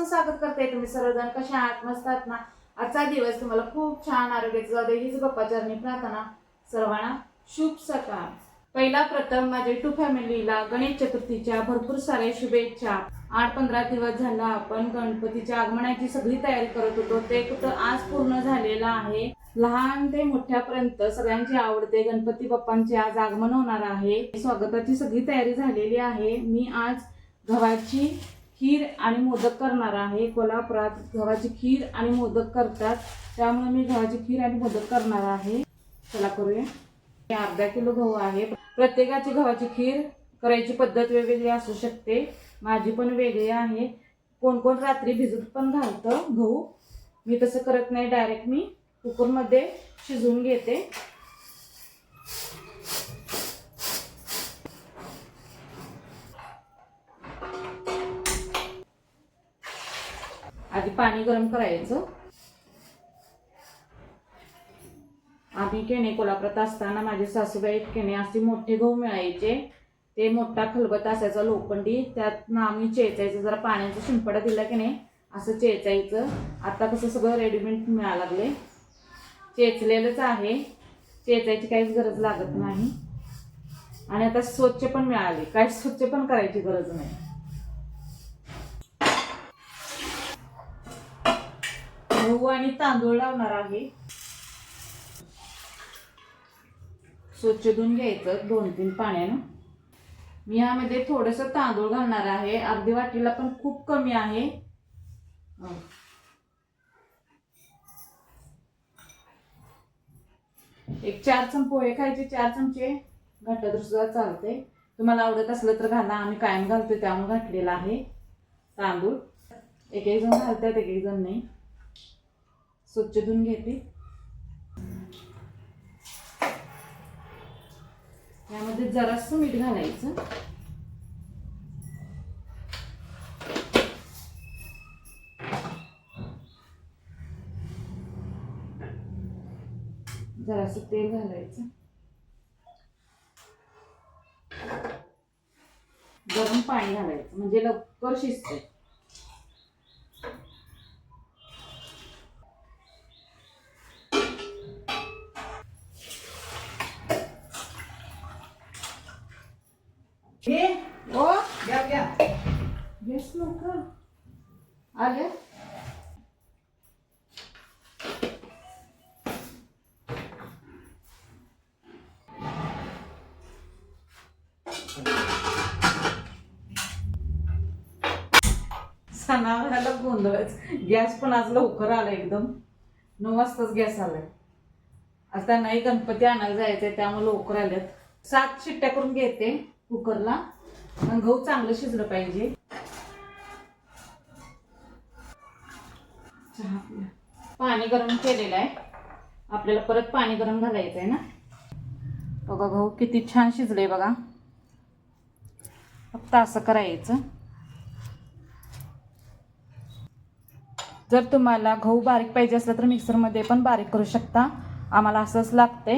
मनापासून स्वागत करते तुम्ही सर्वजण. कशा आहात? मस्त आहात ना? आजचा दिवस तुम्हाला खूप छान आरोग्याचं जाऊ दे. हीच बाप्पा प्रार्थना सर्वांना. शुभ सकाळ. पहिला प्रथम माझ्या टू फॅमिलीला गणेश चतुर्थीच्या भरपूर साऱ्या शुभेच्छा. आठ पंधरा दिवस झाला आपण गणपतीच्या आगमनाची सगळी तयारी करत होतो. ते कुठं आज पूर्ण झालेलं आहे. लहान ते मोठ्यापर्यंत सगळ्यांची आवडते गणपती बाप्पांचे आज आगमन होणार आहे. स्वागताची सगळी तयारी झालेली आहे. मी आज गव्हाची खीर आणि मोदक करणार आहे. कोल्हापुरात गव्हाची खीर आणि मोदक करतात. त्यामुळे मी गव्हाची खीर आणि मोदक करणार आहे. चला करूया. हे अर्धा किलो गहू आहे. प्रत्येकाची गव्हाची खीर करायची पद्धत वेगवेगळी असू शकते. माझी पण वेगळी आहे. कोण कोण रात्री भिजत पण घालतं गहू. मी तसं करत नाही. डायरेक्ट मी कुकरमध्ये शिजवून घेते. आधी पाणी गरम करायचं. आम्ही केणे कोल्हापुरात असताना माझे सासूबाई केणे असे मोठे गहू मिळायचे. ते मोठा खलबत असायचा लोखंडी. त्यात आम्ही चेचायचं जरा पाण्याचा शिंपडा दिला की नाही असं चेचायचं. आता कसं सगळं रेडीमेड मिळायला लागले. चेचलेलंच आहे. चेचायची काहीच गरज लागत नाही. आणि आता स्वच्छ पण मिळाले. काही स्वच्छ पण करायची गरज नाही. गहू आणि तांदूळ लावणार आहे. स्वच्छ धुवून घ्यायचं दोन तीन पाण्यानं. मी यामध्ये थोडंसं तांदूळ घालणार आहे. अर्धी वाटीला पण खूप कमी आहे. एक चार चम पोहे खायचे चार चमचे. घातलं सुद्धा चालते तुम्हाला आवडत असलं तर घाला. आम्ही कायम घालतो त्यामुळे घातलेला आहे तांदूळ. एक एक जण घालतात एक एक जण नाही. स्वच्छ धुवून घेते. यामध्ये जरासं मीठ घालायचं. जरासं तेल घालायचं. गरम पाणी घालायचं. म्हणजे लवकर शिजते गॅस लवकर आले? सणावाराला गोंधळच. गॅस पण आज लवकर आला एकदम. नऊ वाजताच गॅस आलाय. आता नाही गणपती आणायला जायचंय त्यामुळे लवकर आल्यात. सात शिट्ट्या करून घेते कुकरला. गहू चांगलं शिजलं पाहिजे. चहा पिऊया. पाणी गरम केलेलं आहे. आपल्याला परत पाणी गरम घालायचं आहे ना? बघा गहू किती छान शिजले बघा. फक्त असं करायचं. जर तुम्हाला गहू बारीक पाहिजे असला तर मिक्सरमध्ये पण बारीक करू शकता. आम्हाला असंच लागतंय.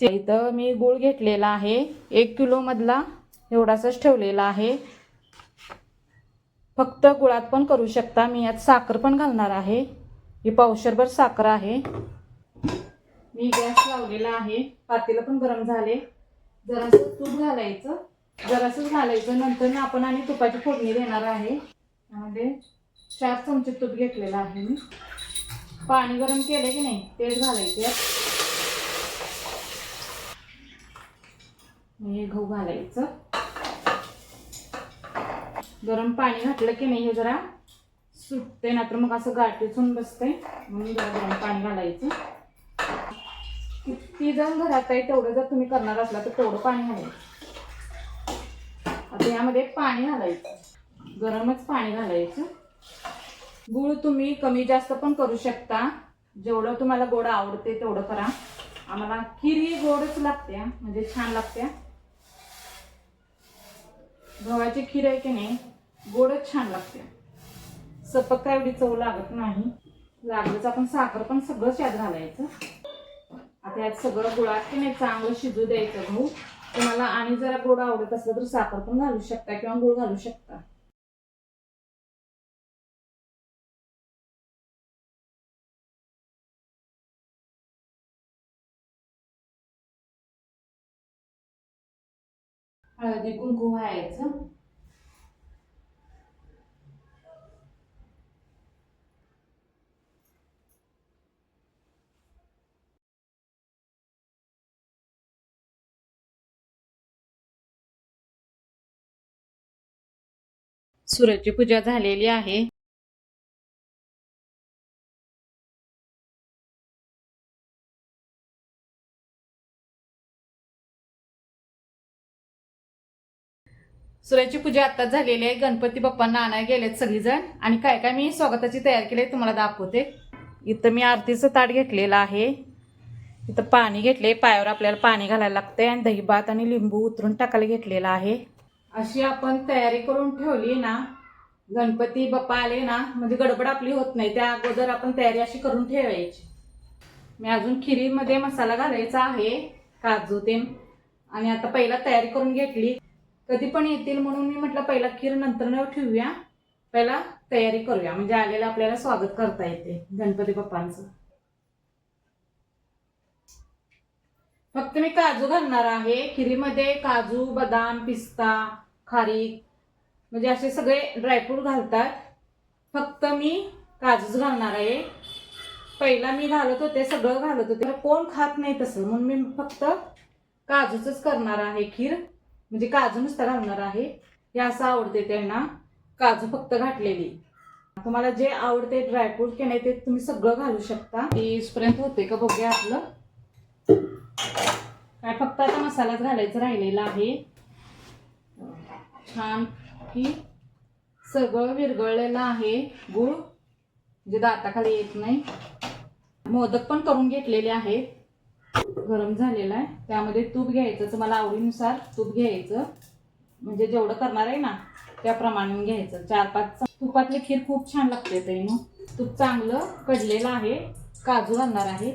इथं मी गूळ घेतलेला आहे. एक किलोमधला एवढासाच ठेवलेला आहे. फक्त गुळात पण करू शकता. मी यात साखर पण घालणार आहे. ही पावशरभर साखर आहे. मी गॅस लावलेला आहे. पातेलं पण गरम झाले. जरासं तूप घालायचं. जरासंच घालायचं. नंतर ना आपण आणि तुपाची फोडणी देणार आहे. त्यामध्ये चार चमचे तूप घेतलेलं आहे मी. पाणी गरम केलं की नाही तेच घालायचं हे गहू घालायचं. गरम पाणी घातलं की नाही हे जरा सुटते ना तर मग असं गाठीचून बसते म्हणून जरा गरम पाणी घालायचं. किती जण घरात आहे तेवढं जर तुम्ही करणार असला तर तेवढं पाणी घालायचं. आता यामध्ये पाणी घालायचं. गरमच पाणी घालायचं. गुळ तुम्ही कमी जास्त पण करू शकता. जेवढं तुम्हाला गोड आवडते तेवढं करा. आम्हाला खीर ही गोडच लागते म्हणजे छान लागते. गव्हाची खीर आहे की नाही? गोडच छान लागते. सपक काय एवढी चव लागत नाही. लागलंच आपण साखर पण सगळं यात घालायचं. आता यात सगळं गुळात की नाही चांगलं शिजू द्यायचं गहू. तुम्हाला आणि जरा गोड आवडत असलं तर साखर पण घालू शकता किंवा गुळ घालू शकता. हळदी कुंकू व्हायचं. सूर्याची पूजा झालेली आहे. सूर्याची पूजा आत्ताच झालेली आहे. गणपती बाप्पांना आणायला गेलेत सगळीजण. आणि काय काय मी स्वागताची तयार केली तुम्हाला दाखवते. इथं मी आरतीचं ताट घेतलेलं आहे. इथं पाणी घेतले पायावर आपल्याला पाणी घालायला लागते आणि दही भात आणि लिंबू उतरून टाकायला घेतलेला आहे. अशी आपण तयारी करून ठेवली ना गणपती बाप्पा आले ना म्हणजे गडबड आपली होत नाही. त्या अगोदर आपण तयारी अशी करून ठेवायची. मी अजून खिरीमध्ये मसाला घालायचा आहे काजू ते आणि आता पहिला तयारी करून घेतली. कधी पण येतील म्हणून मी म्हटलं पहिला खीर नंतर न ठेवूया. पहिला तयारी करूया. म्हणजे आलेलं आपल्याला स्वागत करता येते गणपती बाप्पांचं. फक्त मी काजू घालणार आहे. खिरीमध्ये काजू बदाम पिस्ता खारीक म्हणजे असे सगळे ड्रायफ्रूट घालतात. फक्त मी काजूच घालणार आहे. पहिला मी घालत होते सगळं घालत होते. कोण खात नाही तसं. म्हणून मी फक्त काजूचंच करणार आहे खीर. म्हणजे काजू नुसतं घालणार आहे. हे असं आवडते त्यांना. काजू फक्त घातलेली. तुम्हाला जे आवडते ड्रायफ्रूट की नाही ते तुम्ही सगळं घालू शकता. इसपर्यंत होते का बघूया आपलं. काय फक्त आता मसालाच घालायचा राहिलेला आहे. छान की सगळं विरघळलेलं आहे. गुळ म्हणजे दाताखाली येत नाही. मोदक पण करून घेतलेले आहेत. गरम झालेला आहे. त्यामध्ये तूप घ्यायचं तुम्हाला आवडीनुसार तूप घ्यायचं. म्हणजे जेवढं करणार आहे ना त्याप्रमाणे घ्यायचं. चार पाच तुपातले तुपातली खीर खूप छान लागते ते तूप चांगलं कडलेलं आहे. काजू घालणार आहे.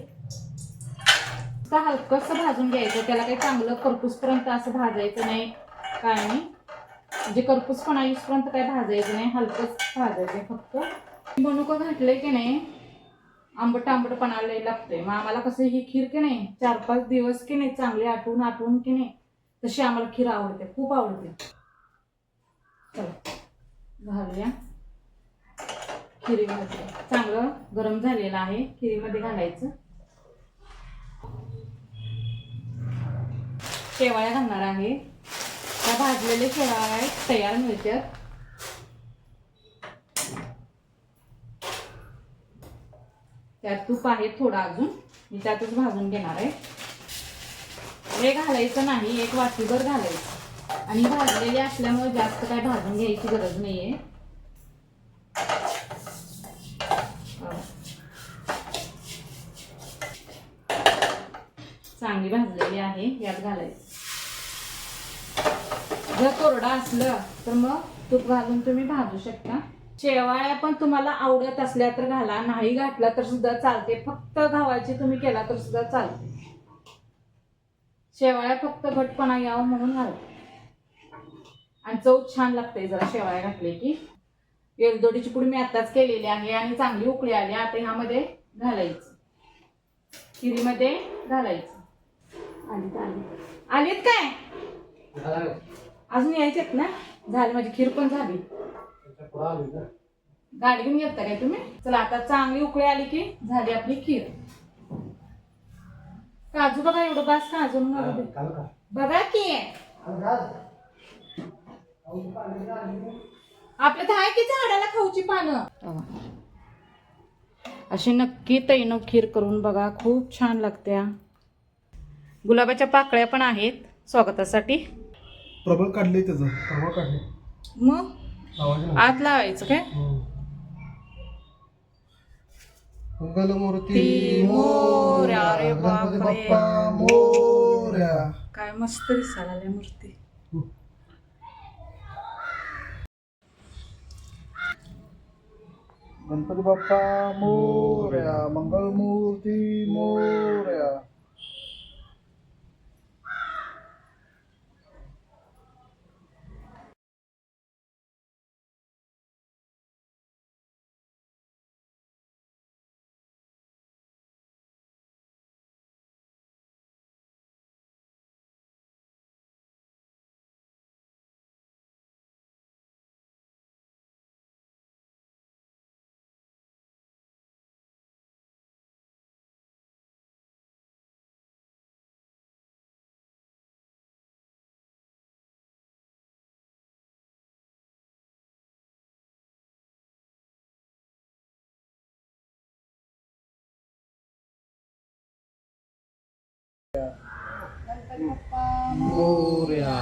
असं हलकंसं भाजून घ्यायचं त्याला काही चांगलं करपूसपर्यंत असं भाजायचं नाही. काय नाही. म्हणजे करपूसपणा येऊसपर्यंत काय भाजायचं नाही हलकंच भाजायचं फक्त. मनुकं घातलंय की नाही आंबट आंबटपणा लय लागतंय. मग आम्हाला कसं ही खीर की नाही चार पाच दिवस की नाही चांगली आठवून आठवून की नाही तशी आम्हाला खीर आवडते खूप आवडते. चला घालूया. खिरीमध्ये. चांगलं गरम झालेलं आहे खिरीमध्ये घालायचं. शेवाळ्या घालणार आहे. त्या भाजलेल्या शेवाळ्या तयार मिळतात त्यात तूप आहे थोडं अजून. मी त्यातच भाजून घेणार आहे. हे घालायचं नाही एक वाटीभर घालायचं. आणि भाजलेले असल्यामुळे जास्त काय भाजून घ्यायची गरज नाहीये. आहे चांगली भाजलेली आहे यात घालायचं. जर कोरडा असलं तर मग तूप घालून तुम्ही भाजू शकता. शेवाळ्या पण तुम्हाला आवडत असल्या तर घाला नाही घातला तर सुद्धा चालते. फक्त गव्हाची तुम्ही केला तर सुद्धा चालते. शेवाळ्या फक्त घटपणा यावं म्हणून घाला. आणि चव छान लागते जरा शेवाळ्या घातले की वेलदोडीची पुडी मी आताच केलेली आहे आणि चांगली उकळी आली आता ह्यामध्ये घालायचं. खिरीमध्ये घालायचं. आलीत आली. आलीत काय? अजून यायचेत ना? झाली माझी खीर पण झाली. गाडी घेऊन येता काय तुम्ही? चला आता चांगली उकळी आली की झाली आपली खीर. काजू बघा एवढं बास काजू म्हणून बघा की. आपल्या तर आहे की झाडाला खाऊची पानं? अशी नक्की तैनो खीर करून बघा खूप छान लागत्या. गुलाबाच्या पाकळ्या पण आहेत. स्वागतासाठी. प्रबळ काढले त्याचं. प्रबळ काढले मग? आवाज. आत लावायचं काय? हम्म. मंगलमूर्ती ती मोरया, अरे गणपती बापरे. बाप्पा मोरया. काय मस्त दिसायला लागल्या मूर्ती. गणपती बाप्पा मोरया. मंगलमूर्ती मोरया मोरया. मंगलमूर्ती मोरया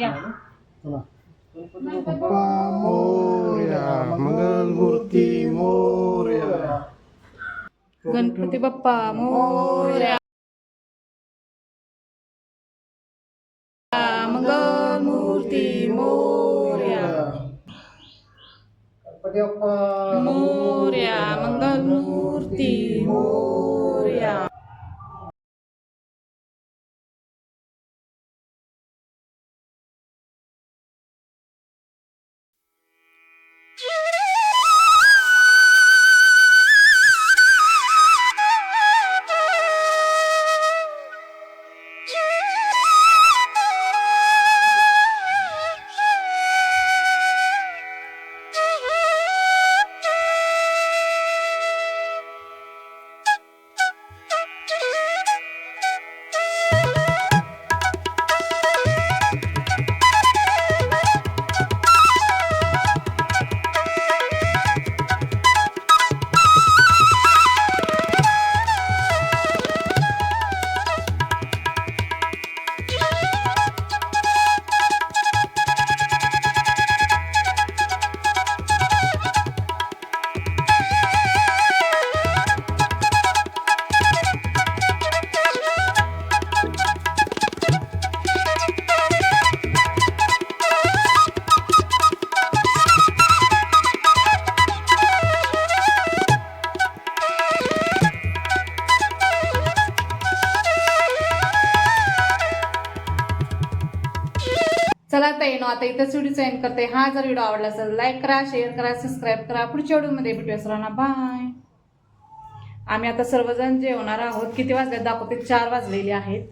या चला गणपती बाप्पा मोरया मंगलमूर्ती मोरया गणपती बाप्पा मोर्या मंगलमूर्ती मोर्या गणपती बाप्पा आता इथंच व्हिडिओ एंड करते. हा जर व्हिडिओ आवडला असेल लाईक करा शेअर करा सबस्क्राईब करा. पुढच्या व्हिडिओमध्ये भेटूया सरांना बाय आम्ही आता सर्वजण जेवणार आहोत. किती वाजले? दाखवते. चार वाजलेले आहेत.